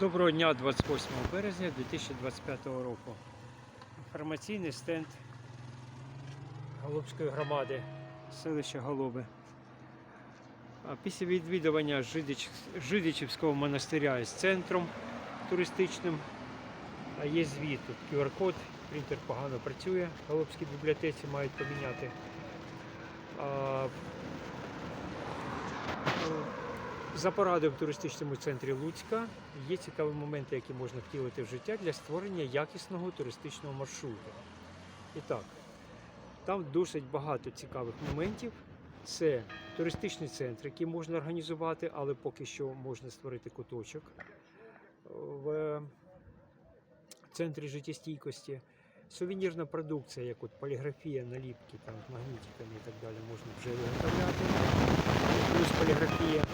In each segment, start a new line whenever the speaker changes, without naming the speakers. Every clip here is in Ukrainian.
Доброго дня 28 березня 2025 року. Інформаційний стенд Голубської громади, селища Голуби. Після відвідування Жидич- Жидичівського монастиря із центром туристичним є звіт, тут QR-код, принтер погано працює, Голубській бібліотеці мають поміняти. За порадою в туристичному центрі Луцька є цікаві моменти, які можна втілити в життя для створення якісного туристичного маршруту. І так, там досить багато цікавих моментів. Це туристичний центр, який можна організувати, але поки що можна створити куточок в центрі життєстійкості. Сувенірна продукція, як от поліграфія, наліпки там, магнітиками і так далі, можна вже виготовляти. Плюс поліграфія.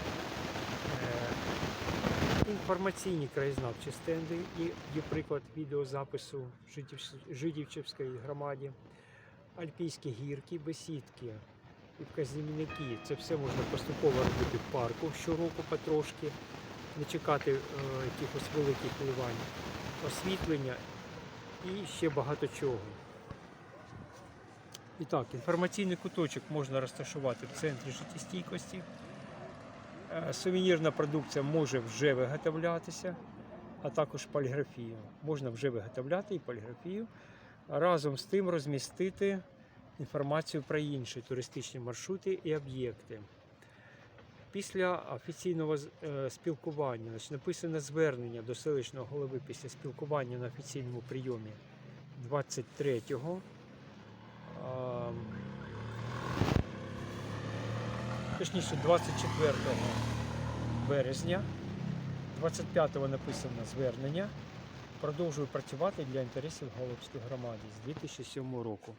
Інформаційні краєзнавчі стенди і є відеозапису Жидівчівської громаді, Альпійські гірки, бесідки і вказівники. Це все можна поступово робити в парку щороку потрошки, не чекати е, якихось великих вливань, освітлення і ще багато чого. І так, інформаційний куточок можна розташувати в центрі життєстійкості. Е, Сувенірна продукція може вже виготовлятися, а також поліграфію. Можна вже виготовляти і поліграфію. Разом з тим розмістити інформацію про інші туристичні маршрути і об'єкти. Після офіційного е, спілкування, написане звернення до селищного голови після спілкування на офіційному прийомі 23-го. Точніше 24 березня, 25-го написано звернення. Продовжую працювати для інтересів Голубської громади з 2007 року.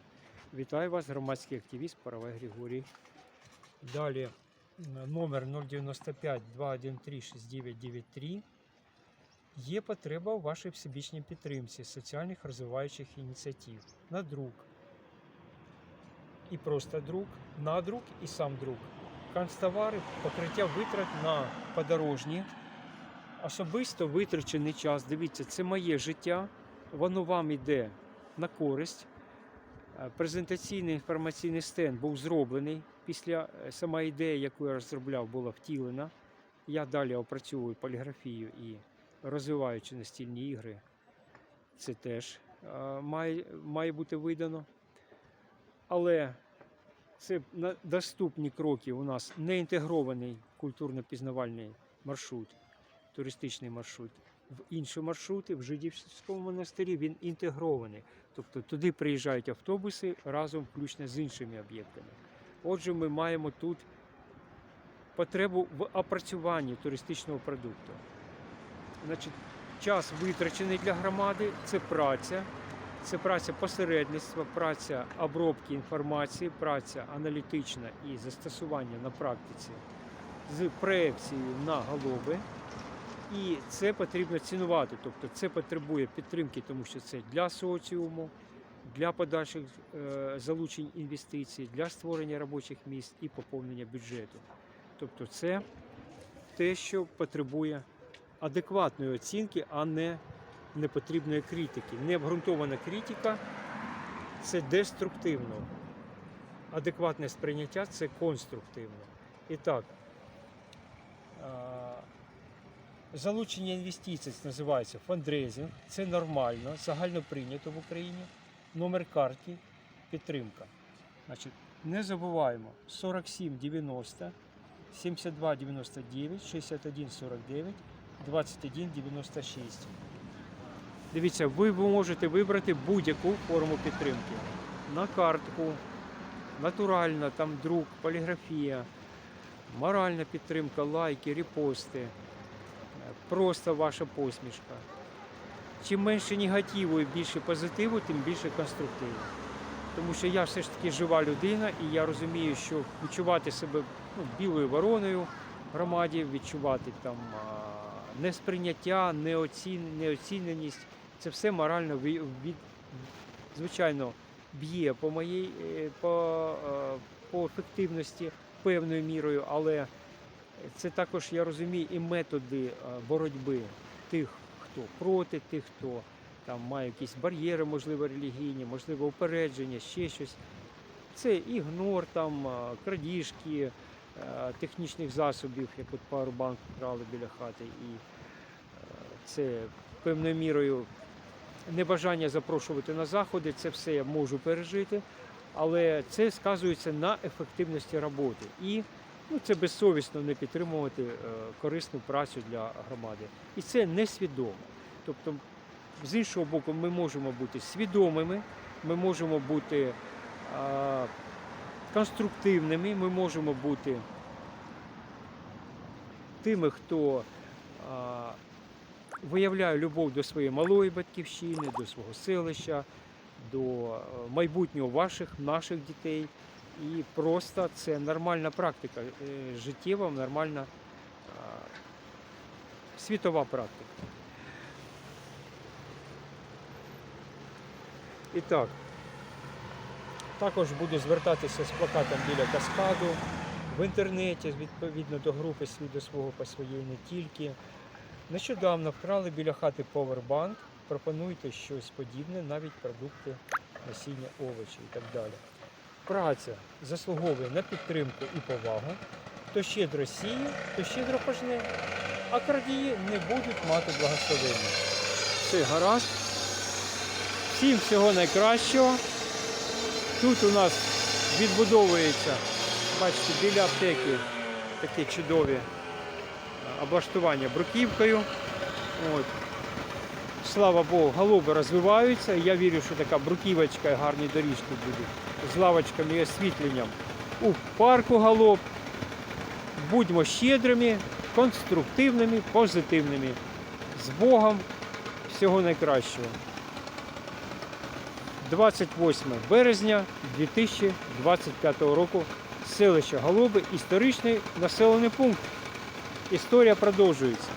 Вітаю вас, громадський активіст Паравай Григорій. Далі номер 095 213 6993. Є потреба у вашій всебічній підтримці соціальних розвиваючих ініціатив на друк. І просто друк, на друк і сам друк канцтовари, покриття витрат на подорожні, особисто витрачений час. Дивіться, це моє життя, воно вам йде на користь. Е, Презентаційний інформаційний стенд був зроблений. Після е, сама ідея, яку я розробляв, була втілена. Я далі опрацьовую поліграфію і розвиваючи настільні ігри. Це теж е, має, має бути видано. Але це доступні кроки. У нас не інтегрований культурно-пізнавальний маршрут, туристичний маршрут. В інші маршрути в Жидівському монастирі він інтегрований. Тобто туди приїжджають автобуси разом включно з іншими об'єктами. Отже, ми маємо тут потребу в опрацюванні туристичного продукту. Значить, час витрачений для громади це праця, це праця посередництва, праця обробки інформації, праця аналітична і застосування на практиці з проекцією на голуби. І це потрібно цінувати. Тобто це потребує підтримки, тому що це для соціуму, для подальших е, залучень інвестицій, для створення робочих місць і поповнення бюджету. Тобто це те, що потребує адекватної оцінки, а не непотрібної критики. Необґрунтована критика це деструктивно. Адекватне сприйняття це конструктивно. І так, залучення інвестицій називається фандрейзинг. Це нормально, загально прийнято в Україні. Номер картки підтримка. Значить, не забуваємо 47 90 72 99 61 49 21 96. Дивіться, ви можете вибрати будь-яку форму підтримки. На картку, натуральна, там друк, поліграфія, моральна підтримка, лайки, репости, просто ваша посмішка. Чим менше негативу і більше позитиву, тим більше конструктиву. Тому що я все ж таки жива людина, і я розумію, що відчувати себе ну, білою вороною в громаді, відчувати там несприйняття, неоцін, неоціненість, це все морально від, звичайно б'є по моїй е, по, е, по ефективності певною мірою, але це також я розумію і методи е, боротьби. тих, хто проти, тих, хто там має якісь бар'єри, можливо, релігійні, можливо, упередження, ще щось. Це ігнор, там, крадіжки технічних засобів, як от пауербанк крали біля хати, і це певною мірою небажання запрошувати на заходи, це все я можу пережити, але це сказується на ефективності роботи. І ну, це безсовісно не підтримувати е, корисну працю для громади. І це несвідомо. Тобто, з іншого боку, ми можемо бути свідомими, ми можемо бути а, конструктивними, ми можемо бути тими, хто а, виявляє любов до своєї малої батьківщини, до свого селища, до е, майбутнього ваших, наших дітей. І просто це нормальна практика, е, життєва, нормальна світова практика. І так, також буду звертатися з плакатом біля каскаду в інтернеті, відповідно до групи свій до свого по своєї не тільки. Нещодавно вкрали біля хати повербанк. Пропонуйте щось подібне, навіть продукти, насіння, овочі і так далі. Праця заслуговує на підтримку і повагу. Хто щедро сіє, то щедро пожне, а крадії не будуть мати благословення. Все гаразд. Всім всього найкращого. Тут у нас відбудовується, бачите, біля аптеки такі чудові облаштування бруківкою. От. Слава Богу, голуби розвиваються. Я вірю, що така бруківочка і гарні доріжки будуть з лавочками і освітленням у парку голуб. Будьмо щедрими, конструктивними, позитивними. З Богом всього найкращого. 28 березня 2025 року селище Голуби, історичний населений пункт. Історія продовжується.